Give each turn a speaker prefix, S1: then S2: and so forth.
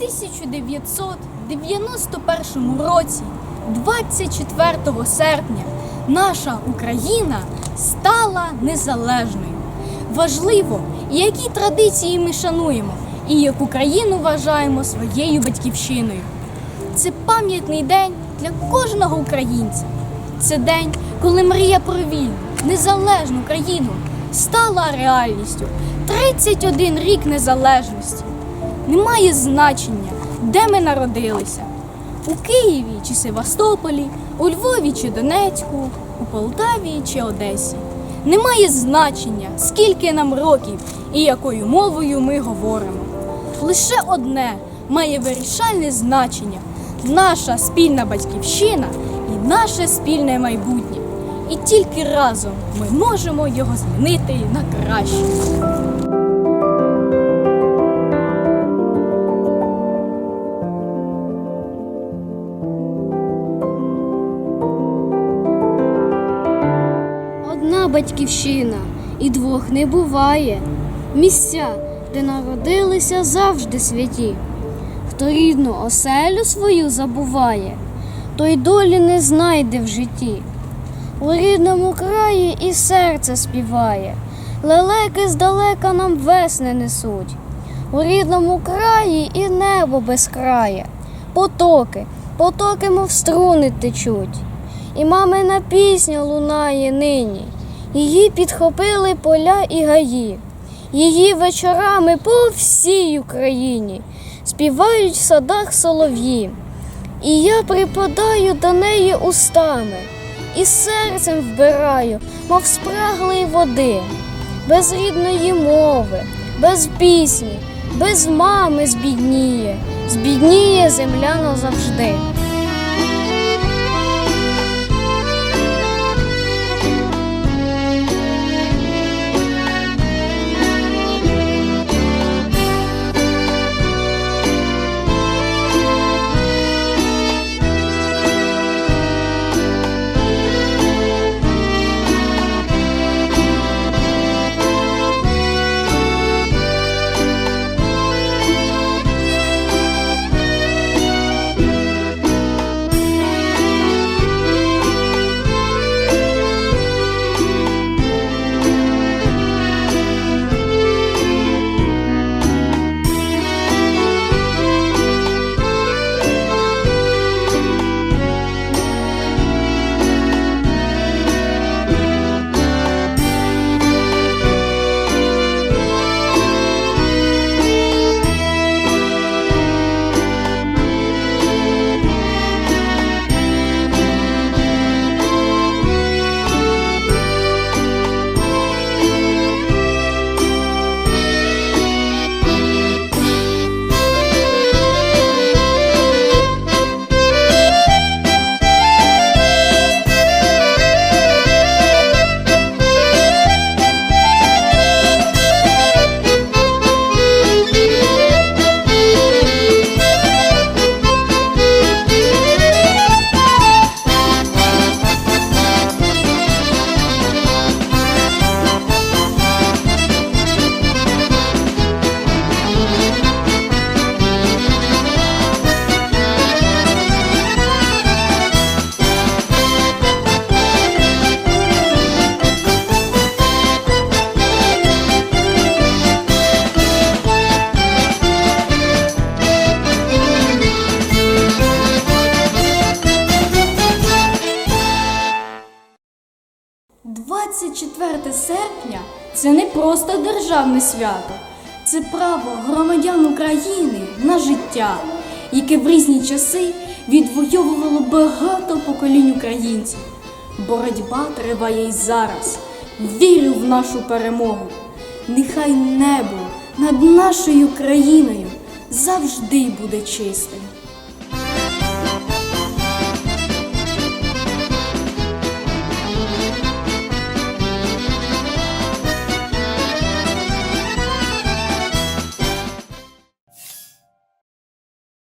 S1: 1991 році, 24 серпня, наша Україна стала незалежною. Важливо, які традиції ми шануємо і яку країну вважаємо своєю батьківщиною. Це пам'ятний день для кожного українця. Це день, коли мрія про вільну, незалежну країну стала реальністю. 31 рік незалежності. Немає значення, де ми народилися. У Києві чи Севастополі, у Львові чи Донецьку, у Полтаві чи Одесі. Немає значення, скільки нам років і якою мовою ми говоримо. Лише одне має вирішальне значення наша спільна батьківщина і наше спільне майбутнє. І тільки разом ми можемо його змінити на краще.
S2: Батьківщина і двох не буває. Місця, де народилися, завжди святі. Хто рідну оселю свою забуває, той долі не знайде в житті. У рідному краї і серце співає, лелеки здалека нам весни несуть. У рідному краї і небо безкрає, потоки, потоки, мов струни течуть. І мамина пісня лунає нині. Її підхопили поля і гаї. Її вечорами по всій Україні співають в садах солов'ї. І я припадаю до неї устами, і серцем вбираю, мов спраглої води, без рідної мови, без пісні, без мами збідніє, збідніє земля назавжди.
S1: – 24 серпня це не просто державне свято, це право громадян України на життя, яке в різні часи відвоювало багато поколінь українців. Боротьба триває й зараз. Вірю в нашу перемогу. Нехай небо над нашою країною завжди буде чистим.